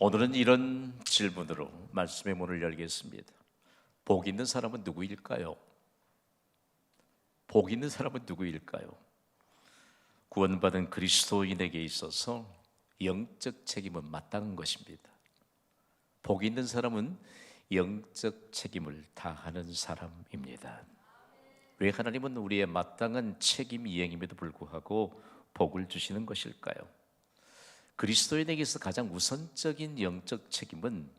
오늘은 이런 질문으로 말씀의 문을 열겠습니다. 복 있는 사람은 누구일까요? 복 있는 사람은 누구일까요? 구원받은 그리스도인에게 있어서 영적 책임은 마땅한 것입니다. 복 있는 사람은 영적 책임을 다하는 사람입니다. 왜 하나님은 우리의 마땅한 책임 이행임에도 불구하고 복을 주시는 것일까요? 그리스도인에게서 가장 우선적인 영적 책임은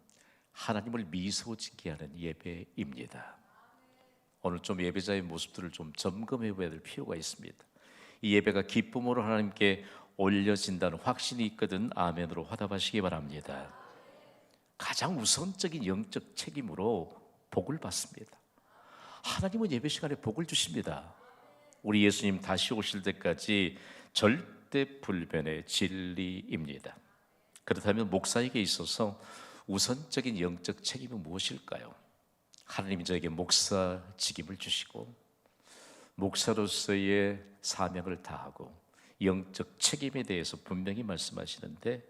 하나님을 미소 짓게 하는 예배입니다. 오늘 좀 예배자의 모습들을 좀 점검해 봐야 될 필요가 있습니다. 이 예배가 기쁨으로 하나님께 올려진다는 확신이 있거든 아멘으로 화답하시기 바랍니다. 가장 우선적인 영적 책임으로 복을 받습니다. 하나님은 예배 시간에 복을 주십니다. 우리 예수님 다시 오실 때까지 절 대 불변의 진리입니다. 그렇다면 목사에게 있어서 우선적인 영적 책임은 무엇일까요? 하나님이 저에게 목사 직임을 주시고 목사로서의 사명을 다하고 영적 책임에 대해서 분명히 말씀하시는데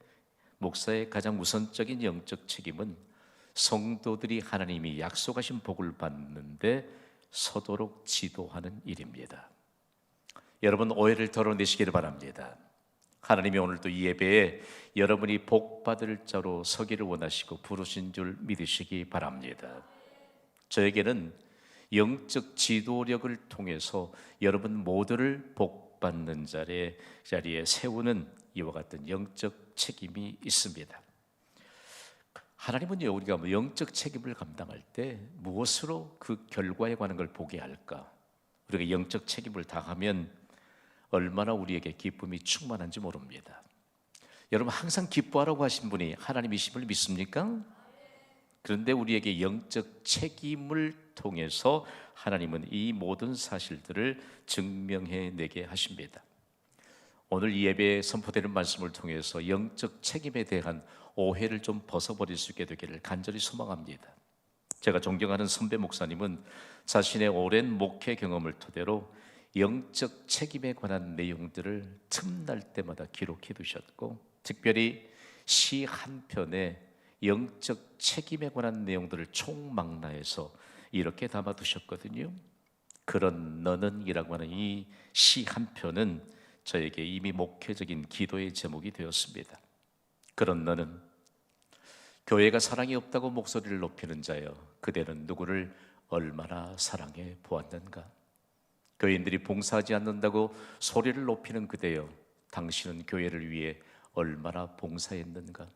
목사의 가장 우선적인 영적 책임은 성도들이 하나님이 약속하신 복을 받는데 서도록 지도하는 일입니다. 여러분 오해를 덜어내시기를 바랍니다. 하나님이 오늘 도 이 예배에 여러분이 복 받을 자로 서기를 원하시고 부르신 줄 믿으시기 바랍니다. 저에게는 영적 지도력을 통해서 여러분 모두를 복 받는 자리에, 자리에 세우는 이와 같은 영적 책임이 있습니다. 하나님은요 우리가 뭐 영적 책임을 감당할 때 무엇으로 그 결과에 관한 걸 보게 할까? 우리가 영적 책임을 다하면 얼마나 우리에게 기쁨이 충만한지 모릅니다. 여러분 항상 기뻐하라고 하신 분이 하나님이심을 믿습니까? 그런데 우리에게 영적 책임을 통해서 하나님은 이 모든 사실들을 증명해 내게 하십니다. 오늘 이 예배에 선포되는 말씀을 통해서 영적 책임에 대한 오해를 좀 벗어버릴 수 있게 되기를 간절히 소망합니다. 제가 존경하는 선배 목사님은 자신의 오랜 목회 경험을 토대로 영적 책임에 관한 내용들을 틈날 때마다 기록해 두셨고 특별히 시 한 편에 영적 책임에 관한 내용들을 총망라해서 이렇게 담아 두셨거든요. 그런 너는이라고 하는 이 시 한 편은 저에게 이미 목회적인 기도의 제목이 되었습니다. 그런 너는 교회가 사랑이 없다고 목소리를 높이는 자여 그대는 누구를 얼마나 사랑해 보았는가? 교인들이 봉사하지 않는다고 소리를 높이는 그대여 당신은 교회를 위해 얼마나 봉사했는가?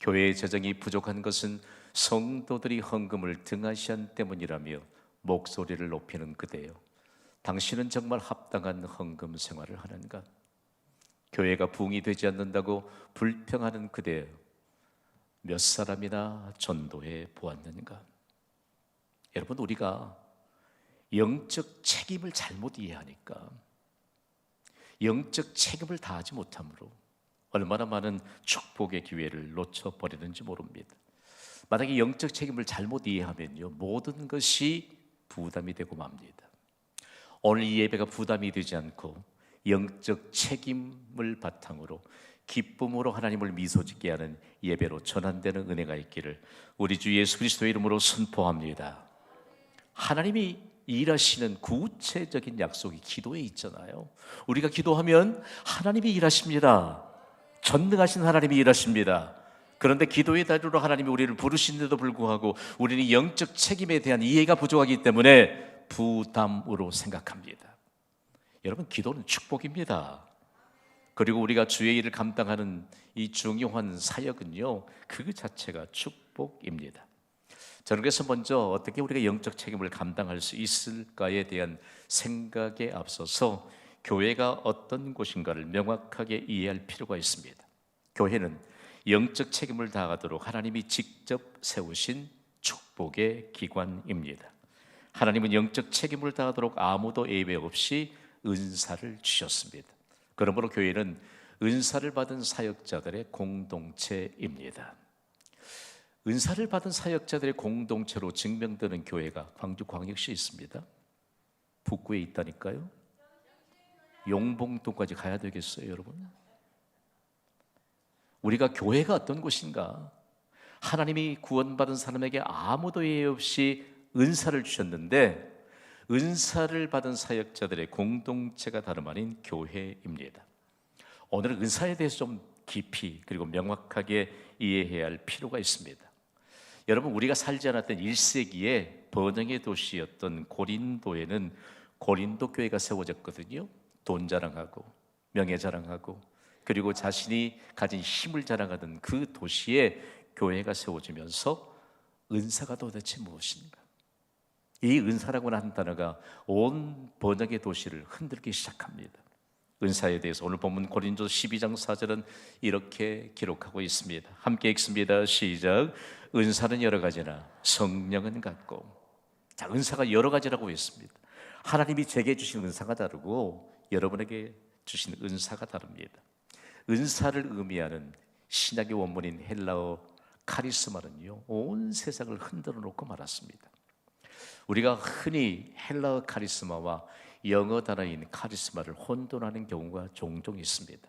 교회의 재정이 부족한 것은 성도들이 헌금을 등하시한 때문이라며 목소리를 높이는 그대여 당신은 정말 합당한 헌금 생활을 하는가? 교회가 부흥이 되지 않는다고 불평하는 그대 몇 사람이나 전도해 보았는가? 여러분 우리가 영적 책임을 잘못 이해하니까 영적 책임을 다하지 못함으로 얼마나 많은 축복의 기회를 놓쳐 버리는지 모릅니다. 만약에 영적 책임을 잘못 이해하면요 모든 것이 부담이 되고 맙니다. 오늘 이 예배가 부담이 되지 않고 영적 책임을 바탕으로 기쁨으로 하나님을 미소 짓게 하는 예배로 전환되는 은혜가 있기를 우리 주 예수 그리스도의 이름으로 선포합니다. 하나님이 일하시는 구체적인 약속이 기도에 있잖아요. 우리가 기도하면 하나님이 일하십니다. 전능하신 하나님이 일하십니다. 그런데 기도의 다리로 하나님이 우리를 부르신데도 불구하고 우리는 영적 책임에 대한 이해가 부족하기 때문에 부담으로 생각합니다. 여러분, 기도는 축복입니다. 그리고 우리가 주의 일을 감당하는 이 중요한 사역은요, 그 자체가 축복입니다. 저는 그래서 먼저 어떻게 우리가 영적 책임을 감당할 수 있을까에 대한 생각에 앞서서 교회가 어떤 곳인가를 명확하게 이해할 필요가 있습니다. 교회는 영적 책임을 다하도록 하나님이 직접 세우신 축복의 기관입니다. 하나님은 영적 책임을 다하도록 아무도 예외 없이 은사를 주셨습니다. 그러므로 교회는 은사를 받은 사역자들의 공동체입니다. 은사를 받은 사역자들의 공동체로 증명되는 교회가 광주광역시에 있습니다. 북구에 있다니까요. 용봉동까지 가야 되겠어요, 여러분? 우리가 교회가 어떤 곳인가? 하나님이 구원받은 사람에게 아무도 예외 없이 은사를 주셨는데 은사를 받은 사역자들의 공동체가 다름 아닌 교회입니다. 오늘은 은사에 대해서 좀 깊이 그리고 명확하게 이해해야 할 필요가 있습니다. 여러분 우리가 살지 않았던 1세기에 번영의 도시였던 고린도에는 고린도 교회가 세워졌거든요. 돈 자랑하고 명예 자랑하고 그리고 자신이 가진 힘을 자랑하던 그 도시에 교회가 세워지면서 은사가 도대체 무엇인가? 이 은사라고 하는 단어가 온 번역의 도시를 흔들기 시작합니다. 은사에 대해서 오늘 본문 고린도 12장 4절은 이렇게 기록하고 있습니다. 함께 읽습니다. 시작. 은사는 여러 가지나 성령은 같고. 자, 은사가 여러 가지라고 했습니다. 하나님이 제게 주신 은사가 다르고 여러분에게 주신 은사가 다릅니다. 은사를 의미하는 신약의 원문인 헬라어 카리스마는요, 온 세상을 흔들어 놓고 말았습니다. 우리가 흔히 헬라어 카리스마와 영어 단어인 카리스마를 혼돈하는 경우가 종종 있습니다.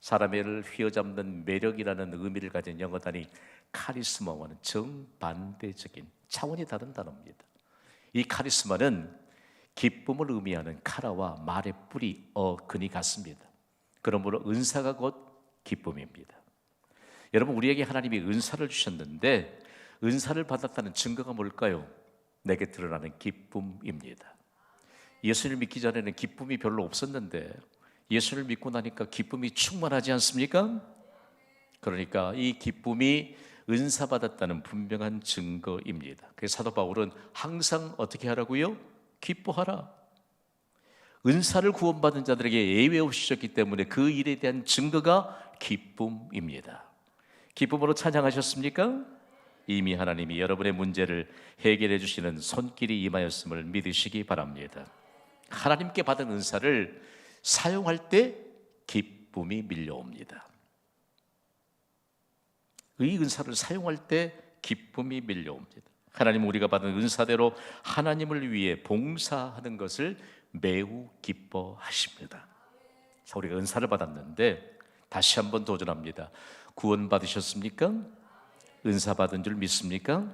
사람을 휘어잡는 매력이라는 의미를 가진 영어 단위 카리스마와는 정반대적인 차원이 다른 단어입니다. 이 카리스마는 기쁨을 의미하는 카라와 말의 뿌리 어근이 같습니다. 그러므로 은사가 곧 기쁨입니다. 여러분 우리에게 하나님이 은사를 주셨는데 은사를 받았다는 증거가 뭘까요? 내게 드러나는 기쁨입니다. 예수를 믿기 전에는 기쁨이 별로 없었는데 예수를 믿고 나니까 기쁨이 충만하지 않습니까? 그러니까 이 기쁨이 은사 받았다는 분명한 증거입니다. 그래서 사도 바울은 항상 어떻게 하라고요? 기뻐하라. 은사를 구원받은 자들에게 예외 없이 주셨기 때문에 그 일에 대한 증거가 기쁨입니다. 기쁨으로 찬양하셨습니까? 이미 하나님이 여러분의 문제를 해결해 주시는 손길이 임하였음을 믿으시기 바랍니다. 하나님께 받은 은사를 사용할 때 기쁨이 밀려옵니다. 의 은사를 사용할 때 기쁨이 밀려옵니다. 하나님 우리가 받은 은사대로 하나님을 위해 봉사하는 것을 매우 기뻐하십니다. 자, 우리가 은사를 받았는데 다시 한번 도전합니다. 구원 받으셨습니까? 은사 받은 줄 믿습니까?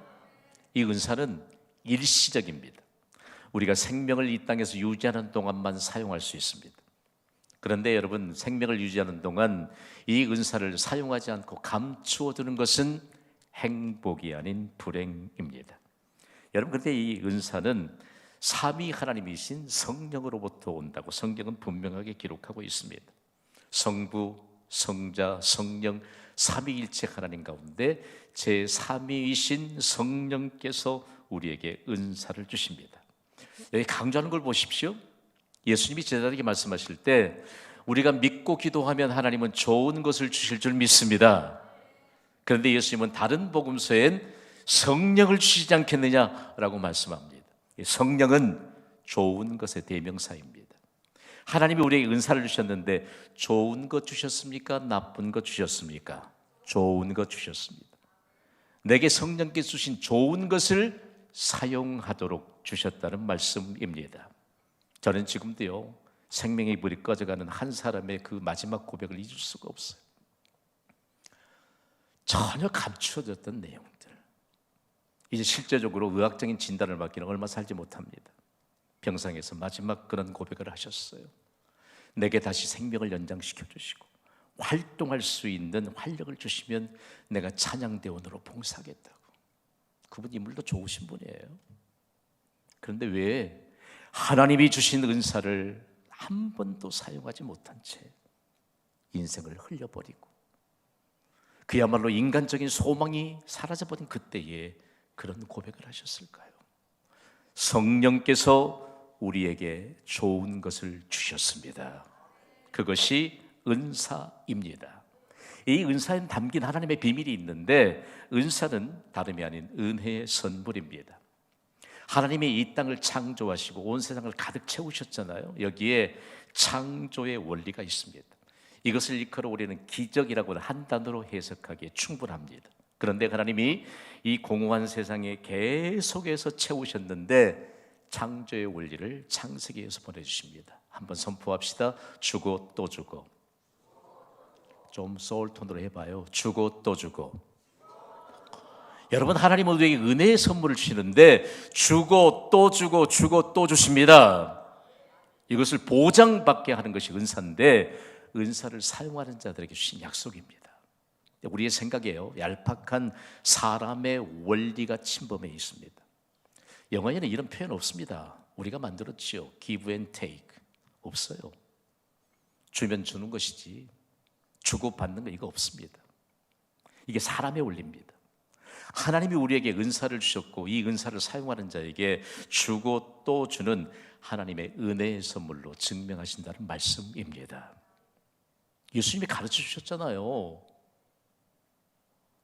이 은사는 일시적입니다. 우리가 생명을 이 땅에서 유지하는 동안만 사용할 수 있습니다. 그런데 여러분 생명을 유지하는 동안 이 은사를 사용하지 않고 감추어 두는 것은 행복이 아닌 불행입니다. 여러분 그런데 이 은사는 삼위 하나님이신 성령으로부터 온다고 성경은 분명하게 기록하고 있습니다. 성부, 성자, 성령 삼위일체 하나님 가운데 제 3위이신 성령께서 우리에게 은사를 주십니다. 여기 강조하는 걸 보십시오. 예수님이 제자들에게 말씀하실 때 우리가 믿고 기도하면 하나님은 좋은 것을 주실 줄 믿습니다. 그런데 예수님은 다른 복음서엔 성령을 주시지 않겠느냐라고 말씀합니다. 성령은 좋은 것의 대명사입니다. 하나님이 우리에게 은사를 주셨는데 좋은 것 주셨습니까? 나쁜 것 주셨습니까? 좋은 것 주셨습니다. 내게 성령께 주신 좋은 것을 사용하도록 주셨다는 말씀입니다. 저는 지금도요, 생명의 불이 꺼져가는 한 사람의 그 마지막 고백을 잊을 수가 없어요. 전혀 감추어졌던 내용들. 이제 실제적으로 의학적인 진단을 받기는 얼마 살지 못합니다. 병상에서 마지막 그런 고백을 하셨어요. 내게 다시 생명을 연장시켜 주시고 활동할 수 있는 활력을 주시면 내가 찬양대원으로 봉사하겠다고. 그분 인물도 좋으신 분이에요. 그런데 왜 하나님이 주신 은사를 한 번도 사용하지 못한 채 인생을 흘려버리고 그야말로 인간적인 소망이 사라져버린 그때에 그런 고백을 하셨을까요? 성령께서 우리에게 좋은 것을 주셨습니다. 그것이 은사입니다. 이 은사에 담긴 하나님의 비밀이 있는데 은사는 다름이 아닌 은혜의 선물입니다. 하나님이 이 땅을 창조하시고 온 세상을 가득 채우셨잖아요. 여기에 창조의 원리가 있습니다. 이것을 일컬어 우리는 기적이라고 한 단어로 해석하기에 충분합니다. 그런데 하나님이 이 공허한 세상에 계속해서 채우셨는데 창조의 원리를 창세기에서 보내주십니다. 한번 선포합시다. 주고 또 주고 좀 소울 톤으로 해봐요. 주고 또 주고. 여러분 하나님은 우리에게 은혜의 선물을 주시는데 주고 또 주고 주고 또 주십니다. 이것을 보장받게 하는 것이 은사인데 은사를 사용하는 자들에게 주신 약속입니다. 우리의 생각이에요. 얄팍한 사람의 원리가 침범해 있습니다. 영어에는 이런 표현 없습니다. 우리가 만들었지요. give and take. 없어요. 주면 주는 것이지. 주고 받는 거 이거 없습니다. 이게 사람의 원리입니다. 하나님이 우리에게 은사를 주셨고 이 은사를 사용하는 자에게 주고 또 주는 하나님의 은혜의 선물로 증명하신다는 말씀입니다. 예수님이 가르쳐 주셨잖아요.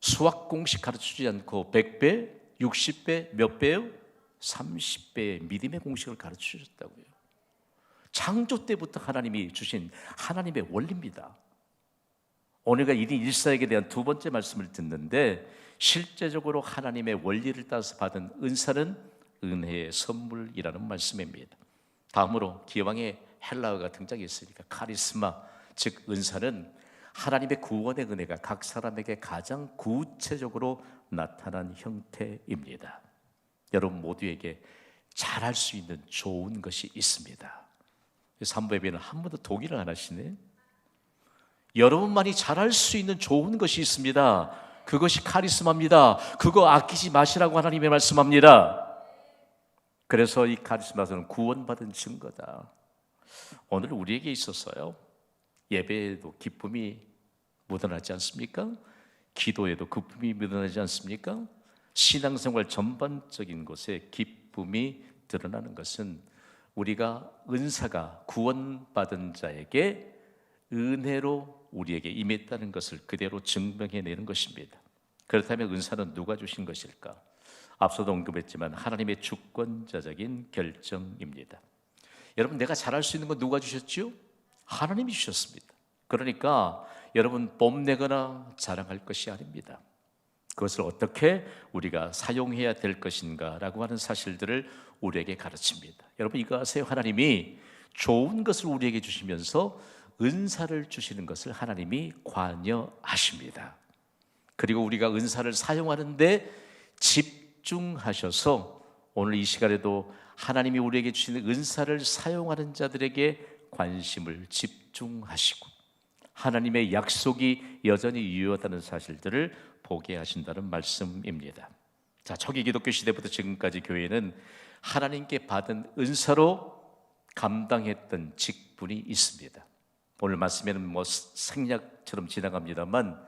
수학 공식 가르쳐 주지 않고 100배, 60배, 몇 배요? 30배의 믿음의 공식을 가르쳐 주셨다고요. 창조 때부터 하나님이 주신 하나님의 원리입니다. 오늘가 1인 1사에게 대한 두 번째 말씀을 듣는데 실제적으로 하나님의 원리를 따라서 받은 은사는 은혜의 선물이라는 말씀입니다. 다음으로 기왕에 헬라어가 등장했으니까 카리스마 즉 은사는 하나님의 구원의 은혜가 각 사람에게 가장 구체적으로 나타난 형태입니다. 여러분 모두에게 잘할 수 있는 좋은 것이 있습니다. 삼부예배는 한 번도 동의를 안 하시네. 여러분만이 잘할 수 있는 좋은 것이 있습니다. 그것이 카리스마입니다. 그거 아끼지 마시라고 하나님의 말씀합니다. 그래서 이 카리스마는 구원받은 증거다. 오늘 우리에게 있어서요. 예배에도 기쁨이 묻어나지 않습니까? 기도에도 기쁨이 묻어나지 않습니까? 신앙생활 전반적인 곳에 기쁨이 드러나는 것은 우리가 은사가 구원받은 자에게 은혜로 우리에게 임했다는 것을 그대로 증명해내는 것입니다. 그렇다면 은사는 누가 주신 것일까? 앞서도 언급했지만 하나님의 주권자적인 결정입니다. 여러분 내가 잘할 수 있는 건 누가 주셨지요? 하나님이 주셨습니다. 그러니까 여러분 뽐내거나 자랑할 것이 아닙니다. 그것을 어떻게 우리가 사용해야 될 것인가라고 하는 사실들을 우리에게 가르칩니다. 여러분 이거 아세요? 하나님이 좋은 것을 우리에게 주시면서 은사를 주시는 것을 하나님이 관여하십니다. 그리고 우리가 은사를 사용하는데 집중하셔서 오늘 이 시간에도 하나님이 우리에게 주시는 은사를 사용하는 자들에게 관심을 집중하시고 하나님의 약속이 여전히 유효하다는 사실들을 보게 하신다는 말씀입니다. 자, 초기 기독교 시대부터 지금까지 교회는 하나님께 받은 은사로 감당했던 직분이 있습니다. 오늘 말씀에는 뭐 생략처럼 지나갑니다만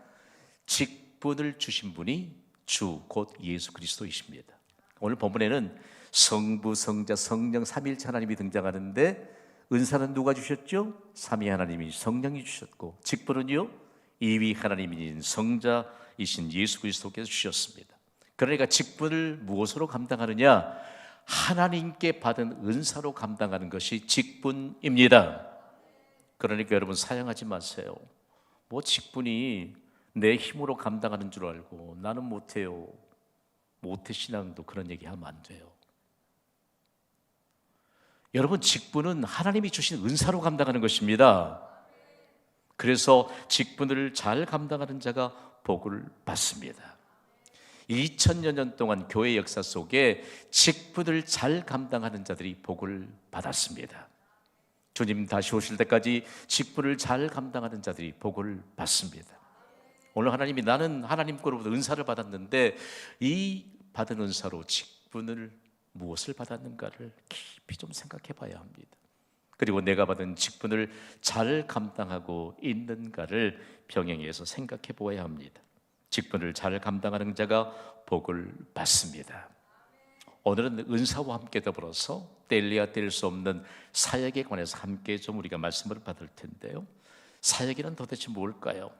직분을 주신 분이 주 곧 예수 그리스도이십니다. 오늘 본문에는 성부, 성자, 성령 삼일체 하나님이 등장하는데 은사는 누가 주셨죠? 삼위 하나님이 성령이 주셨고 직분은요? 이위 하나님인 성자이신 예수 그리스도께서 주셨습니다. 그러니까 직분을 무엇으로 감당하느냐? 하나님께 받은 은사로 감당하는 것이 직분입니다. 그러니까 여러분 사양하지 마세요. 뭐 직분이 내 힘으로 감당하는 줄 알고 나는 못해요. 못해 신앙도 그런 얘기하면 안 돼요. 여러분 직분은 하나님이 주신 은사로 감당하는 것입니다. 그래서 직분을 잘 감당하는 자가 복을 받습니다. 2000여 년 동안 교회 역사 속에 직분을 잘 감당하는 자들이 복을 받았습니다. 주님 다시 오실 때까지 직분을 잘 감당하는 자들이 복을 받습니다. 오늘 하나님이 나는 하나님 거로부터 은사를 받았는데 이 받은 은사로 직분을 무엇을 받았는가를 깊이 좀 생각해 봐야 합니다. 그리고 내가 받은 직분을 잘 감당하고 있는가를 병행해서 생각해 보아야 합니다. 직분을 잘 감당하는 자가 복을 받습니다. 오늘은 은사와 함께 더불어서 뗄래야 뗄 수 없는 사역에 관해서 함께 좀 우리가 말씀을 받을 텐데요. 사역이란 도대체 뭘까요?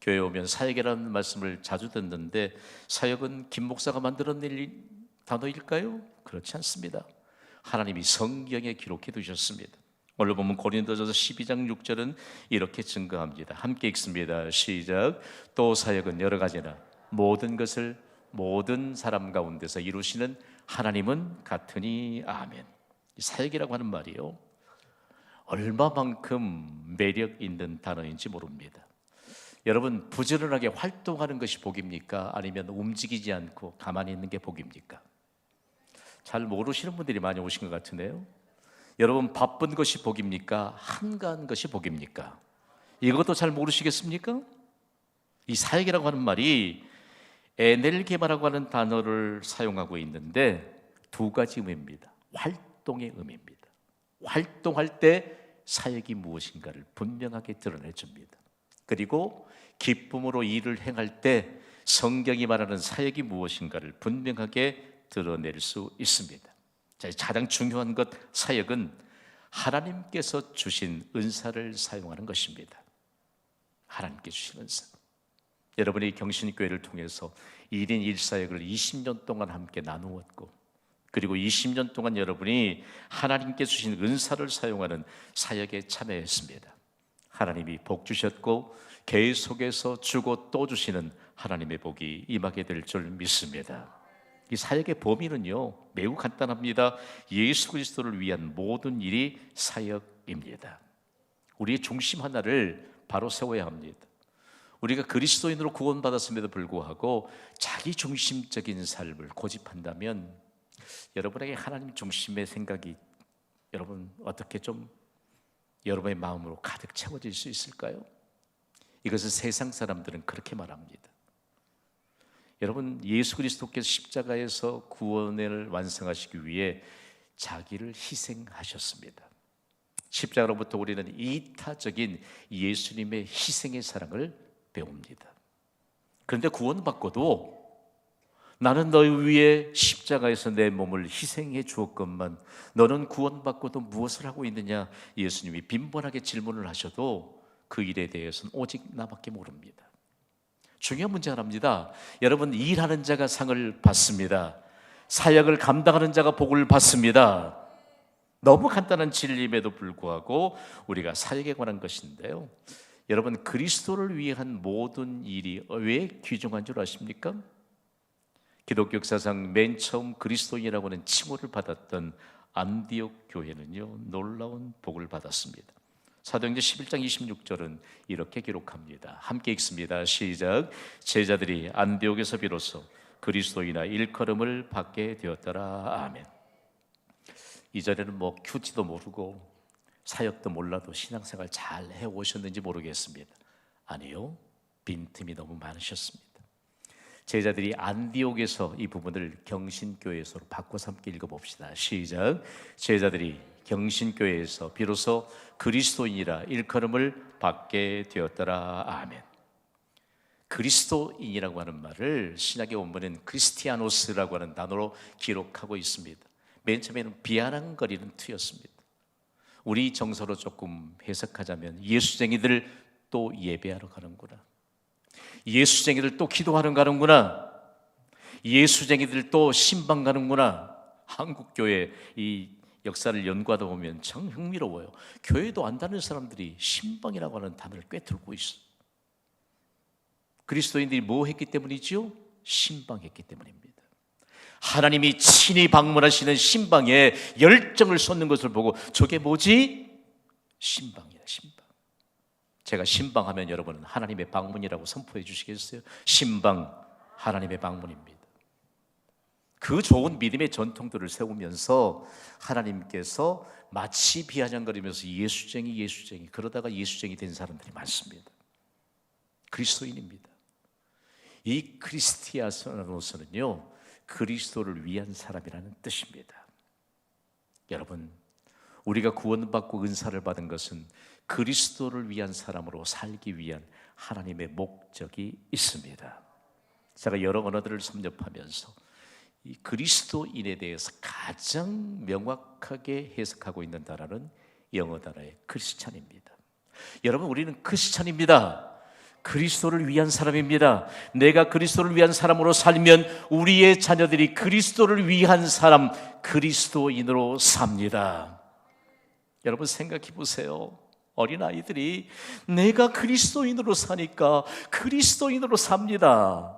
교회 오면 사역이라는 말씀을 자주 듣는데 사역은 김 목사가 만들어낸 단어일까요? 그렇지 않습니다. 하나님이 성경에 기록해 두셨습니다. 오늘 보면 고린도전서 12장 6절은 이렇게 증거합니다. 함께 읽습니다. 시작. 또 사역은 여러 가지나 모든 것을 모든 사람 가운데서 이루시는 하나님은 같으니 아멘. 사역이라고 하는 말이요. 얼마만큼 매력 있는 단어인지 모릅니다. 여러분 부지런하게 활동하는 것이 복입니까? 아니면 움직이지 않고 가만히 있는 게 복입니까? 잘 모르시는 분들이 많이 오신 것 같은데요. 여러분 바쁜 것이 복입니까? 한가한 것이 복입니까? 이것도 잘 모르시겠습니까? 이 사역이라고 하는 말이 에넬 게마라고 하는 단어를 사용하고 있는데 두 가지 의미입니다. 활동의 의미입니다. 활동할 때 사역이 무엇인가를 분명하게 드러내 줍니다. 그리고 기쁨으로 일을 행할 때 성경이 말하는 사역이 무엇인가를 분명하게 드러낼 수 있습니다. 자, 가장 중요한 것 사역은 하나님께서 주신 은사를 사용하는 것입니다. 하나님께 주신 은사. 여러분이 경신교회를 통해서 1인 1사역을 20년 동안 함께 나누었고 그리고 20년 동안 여러분이 하나님께 주신 은사를 사용하는 사역에 참여했습니다. 하나님이 복 주셨고 계속해서 주고 또 주시는 하나님의 복이 임하게 될 줄 믿습니다. 이 사역의 범위는요 매우 간단합니다. 예수 그리스도를 위한 모든 일이 사역입니다. 우리의 중심 하나를 바로 세워야 합니다. 우리가 그리스도인으로 구원받았음에도 불구하고 자기 중심적인 삶을 고집한다면 여러분에게 하나님 중심의 생각이 여러분 어떻게 좀 여러분의 마음으로 가득 채워질 수 있을까요? 이것을 세상 사람들은 그렇게 말합니다. 여러분 예수 그리스도께서 십자가에서 구원을 완성하시기 위해 자기를 희생하셨습니다. 십자가로부터 우리는 이타적인 예수님의 희생의 사랑을 배웁니다. 그런데 구원받고도 나는 너희 위해 십자가에서 내 몸을 희생해 주었건만 너는 구원받고도 무엇을 하고 있느냐 예수님이 빈번하게 질문을 하셔도 그 일에 대해서는 오직 나밖에 모릅니다. 중요한 문제 하나입니다. 여러분 일하는 자가 상을 받습니다. 사역을 감당하는 자가 복을 받습니다. 너무 간단한 진리임에도 불구하고 우리가 사역에 관한 것인데요. 여러분 그리스도를 위한 모든 일이 왜 귀중한 줄 아십니까? 기독교 역사상 맨 처음 그리스도인이라고 하는 칭호를 받았던 안디옥 교회는요 놀라운 복을 받았습니다. 사도행전 11장 26절은 이렇게 기록합니다. 함께 읽습니다. 시작. 제자들이 안디옥에서 비로소 그리스도이나 일컬음을 받게 되었더라. 아멘. 이전에는 뭐 큐지도 모르고 사역도 몰라도 신앙생활 잘 해오셨는지 모르겠습니다. 아니요. 빈틈이 너무 많으셨습니다. 제자들이 안디옥에서 이 부분을 경신교회에서 바꿔서 함께 읽어봅시다. 시작. 제자들이 경신교회에서 비로소 그리스도인이라 일컬음을 받게 되었더라. 아멘. 그리스도인이라고 하는 말을 신약의 원문은 크리스티아노스라고 하는 단어로 기록하고 있습니다. 맨 처음에는 비아냥거리는 투였습니다. 우리 정서로 조금 해석하자면 예수쟁이들 또 예배하러 가는구나. 예수쟁이들 또 기도하러 가는구나. 예수쟁이들 또 신방 가는구나. 한국 교회 이 역사를 연구하다 보면 참 흥미로워요. 교회도 안 다니는 사람들이 신방이라고 하는 단어를 꿰뚫고 있어. 그리스도인들이 뭐 했기 때문이지요? 신방했기 때문입니다. 하나님이 친히 방문하시는 신방에 열정을 쏟는 것을 보고 저게 뭐지? 신방이야, 신방. 제가 신방하면 여러분은 하나님의 방문이라고 선포해 주시겠어요? 신방, 하나님의 방문입니다. 그 좋은 믿음의 전통들을 세우면서 하나님께서 마치 비아냥거리면서 예수쟁이 예수쟁이 그러다가 예수쟁이 된 사람들이 많습니다. 그리스도인입니다. 이 크리스티아노스는요 그리스도를 위한 사람이라는 뜻입니다. 여러분 우리가 구원받고 은사를 받은 것은 그리스도를 위한 사람으로 살기 위한 하나님의 목적이 있습니다. 제가 여러 언어들을 섭렵하면서 이 그리스도인에 대해서 가장 명확하게 해석하고 있는 단어는 영어 단어의 크리스찬입니다. 여러분 우리는 크리스찬입니다. 그리스도를 위한 사람입니다. 내가 그리스도를 위한 사람으로 살면 우리의 자녀들이 그리스도를 위한 사람, 그리스도인으로 삽니다. 여러분 생각해 보세요. 어린 아이들이 내가 그리스도인으로 사니까 그리스도인으로 삽니다.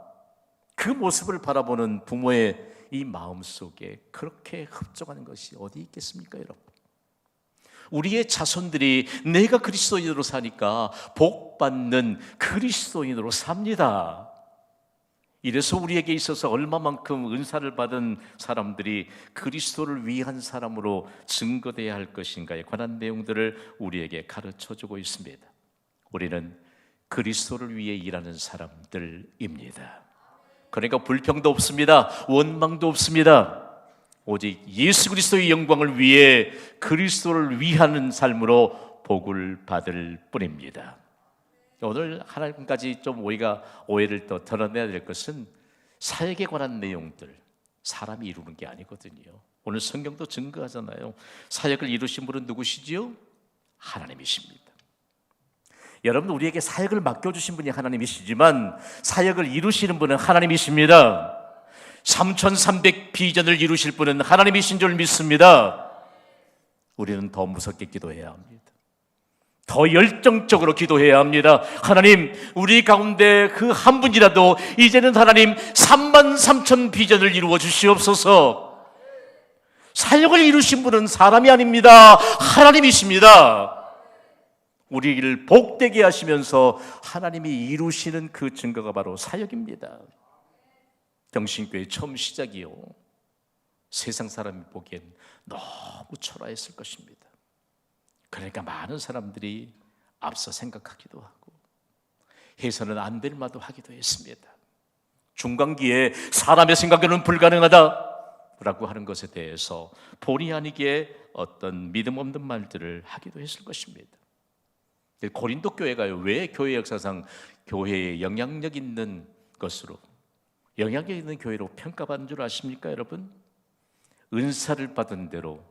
그 모습을 바라보는 부모의 이 마음 속에 그렇게 흡족하는 것이 어디 있겠습니까, 여러분? 우리의 자손들이 내가 그리스도인으로 사니까 복 받는 그리스도인으로 삽니다. 이래서 우리에게 있어서 얼마만큼 은사를 받은 사람들이 그리스도를 위한 사람으로 증거돼야 할 것인가에 관한 내용들을 우리에게 가르쳐 주고 있습니다. 우리는 그리스도를 위해 일하는 사람들입니다. 그러니까 불평도 없습니다. 원망도 없습니다. 오직 예수 그리스도의 영광을 위해 그리스도를 위하는 삶으로 복을 받을 뿐입니다. 오늘 하나님까지 좀 우리가 오해를 더 덜어내야 될 것은 사역에 관한 내용들 사람이 이루는 게 아니거든요. 오늘 성경도 증거하잖아요. 사역을 이루신 분은 누구시지요? 하나님이십니다. 여러분 우리에게 사역을 맡겨 주신 분이 하나님이시지만 사역을 이루시는 분은 하나님이십니다. 3,300 비전을 이루실 분은 하나님이신 줄 믿습니다. 우리는 더 무섭게 기도해야 합니다. 더 열정적으로 기도해야 합니다. 하나님, 우리 가운데 그 한 분이라도 이제는 하나님 3만 3천 비전을 이루어 주시옵소서. 사역을 이루신 분은 사람이 아닙니다. 하나님이십니다. 우리를 복되게 하시면서 하나님이 이루시는 그 증거가 바로 사역입니다. 경신교회 처음 시작이요. 세상 사람이 보기엔 너무 초라했을 것입니다. 그러니까 많은 사람들이 앞서 생각하기도 하고 해서는 안될 말도 하기도 했습니다. 중간기에 사람의 생각에는 불가능하다라고 하는 것에 대해서 본의 아니게 어떤 믿음 없는 말들을 하기도 했을 것입니다. 고린도 교회가요 왜 교회 역사상 교회에 영향력 있는 것으로 영향력 있는 교회로 평가받는 줄 아십니까, 여러분? 은사를 받은 대로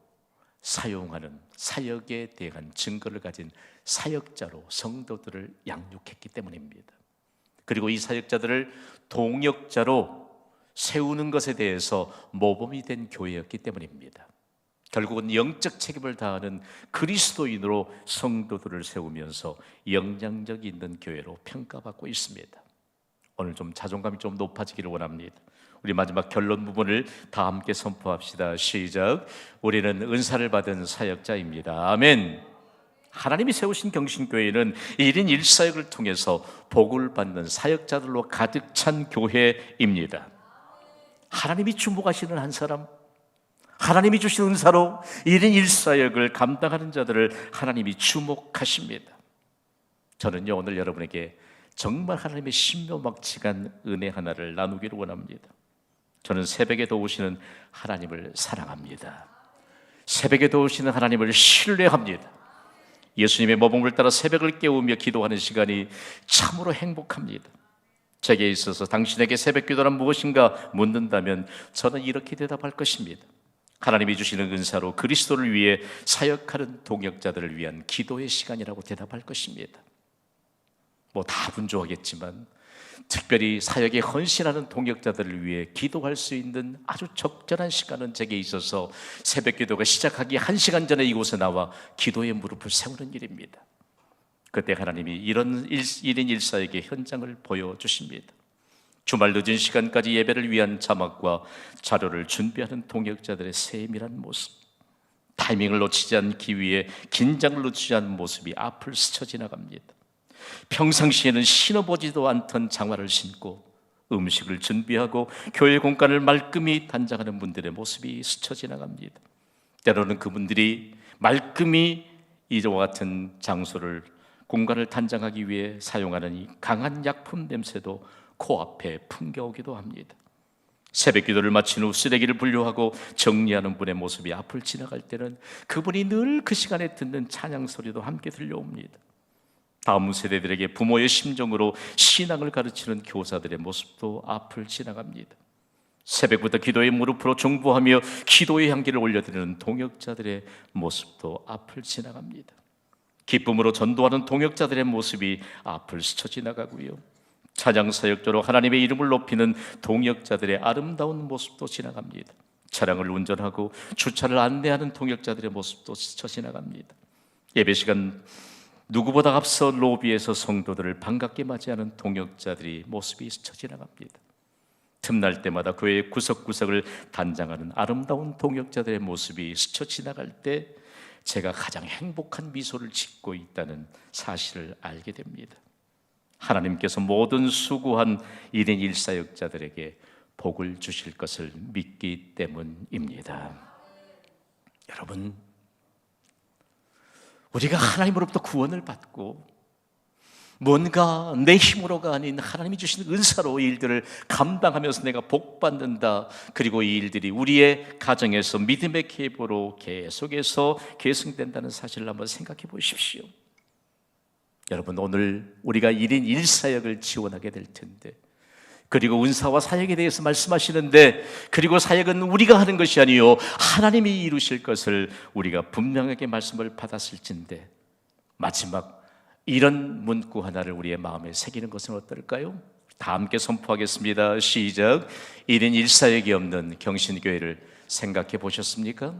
사용하는 사역에 대한 증거를 가진 사역자로 성도들을 양육했기 때문입니다. 그리고 이 사역자들을 동역자로 세우는 것에 대해서 모범이 된 교회였기 때문입니다. 결국은 영적 책임을 다하는 그리스도인으로 성도들을 세우면서 영향력 있는 교회로 평가받고 있습니다. 오늘 좀 자존감이 좀 높아지기를 원합니다. 우리 마지막 결론 부분을 다 함께 선포합시다. 시작. 우리는 은사를 받은 사역자입니다. 아멘. 하나님이 세우신 경신교회는 1인 1사역을 통해서 복을 받는 사역자들로 가득 찬 교회입니다. 하나님이 주목하시는 한 사람, 하나님이 주신 은사로 1인 1사역을 감당하는 자들을 하나님이 주목하십니다. 저는요, 오늘 여러분에게 정말 하나님의 신묘막측한 은혜 하나를 나누기를 원합니다. 저는 새벽에 도우시는 하나님을 사랑합니다. 새벽에 도우시는 하나님을 신뢰합니다. 예수님의 모범을 따라 새벽을 깨우며 기도하는 시간이 참으로 행복합니다. 제게 있어서 당신에게 새벽 기도란 무엇인가 묻는다면 저는 이렇게 대답할 것입니다. 하나님이 주시는 은사로 그리스도를 위해 사역하는 동역자들을 위한 기도의 시간이라고 대답할 것입니다. 뭐 다 분주하겠지만 특별히 사역에 헌신하는 동역자들을 위해 기도할 수 있는 아주 적절한 시간은 제게 있어서 새벽 기도가 시작하기 한 시간 전에 이곳에 나와 기도의 무릎을 세우는 일입니다. 그때 하나님이 이런 1인 1사에게 현장을 보여주십니다. 주말 늦은 시간까지 예배를 위한 자막과 자료를 준비하는 동역자들의 세밀한 모습, 타이밍을 놓치지 않기 위해 긴장을 놓치지 않은 모습이 앞을 스쳐 지나갑니다. 평상시에는 신어보지도 않던 장화를 신고 음식을 준비하고 교회 공간을 말끔히 단장하는 분들의 모습이 스쳐 지나갑니다. 때로는 그분들이 말끔히 이와 같은 장소를 공간을 단장하기 위해 사용하는 이 강한 약품 냄새도 코앞에 풍겨오기도 합니다. 새벽 기도를 마친 후 쓰레기를 분류하고 정리하는 분의 모습이 앞을 지나갈 때는 그분이 늘 그 시간에 듣는 찬양 소리도 함께 들려옵니다. 다음 세대들에게 부모의 심정으로 신앙을 가르치는 교사들의 모습도 앞을 지나갑니다. 새벽부터 기도의 무릎으로 중보하며 기도의 향기를 올려드리는 동역자들의 모습도 앞을 지나갑니다. 기쁨으로 전도하는 동역자들의 모습이 앞을 스쳐 지나가고요. 찬양 사역자로 하나님의 이름을 높이는 동역자들의 아름다운 모습도 지나갑니다. 차량을 운전하고 주차를 안내하는 동역자들의 모습도 스쳐 지나갑니다. 예배 시간 누구보다 앞서 로비에서 성도들을 반갑게 맞이하는 동역자들이 모습이 스쳐 지나갑니다. 틈날 때마다 교회 구석구석을 단장하는 아름다운 동역자들의 모습이 스쳐 지나갈 때 제가 가장 행복한 미소를 짓고 있다는 사실을 알게 됩니다. 하나님께서 모든 수고한 1인 1사역자들에게 복을 주실 것을 믿기 때문입니다. 여러분, 우리가 하나님으로부터 구원을 받고 뭔가 내 힘으로가 아닌 하나님이 주신 은사로 이 일들을 감당하면서 내가 복 받는다. 그리고 이 일들이 우리의 가정에서 믿음의 계보로 계속해서 계승된다는 사실을 한번 생각해 보십시오. 여러분 오늘 우리가 1인 1사역을 지원하게 될 텐데 그리고 은사와 사역에 대해서 말씀하시는데 그리고 사역은 우리가 하는 것이 아니요 하나님이 이루실 것을 우리가 분명하게 말씀을 받았을진데 마지막 이런 문구 하나를 우리의 마음에 새기는 것은 어떨까요? 다 함께 선포하겠습니다. 시작. 1인 1사역이 없는 경신교회를 생각해 보셨습니까?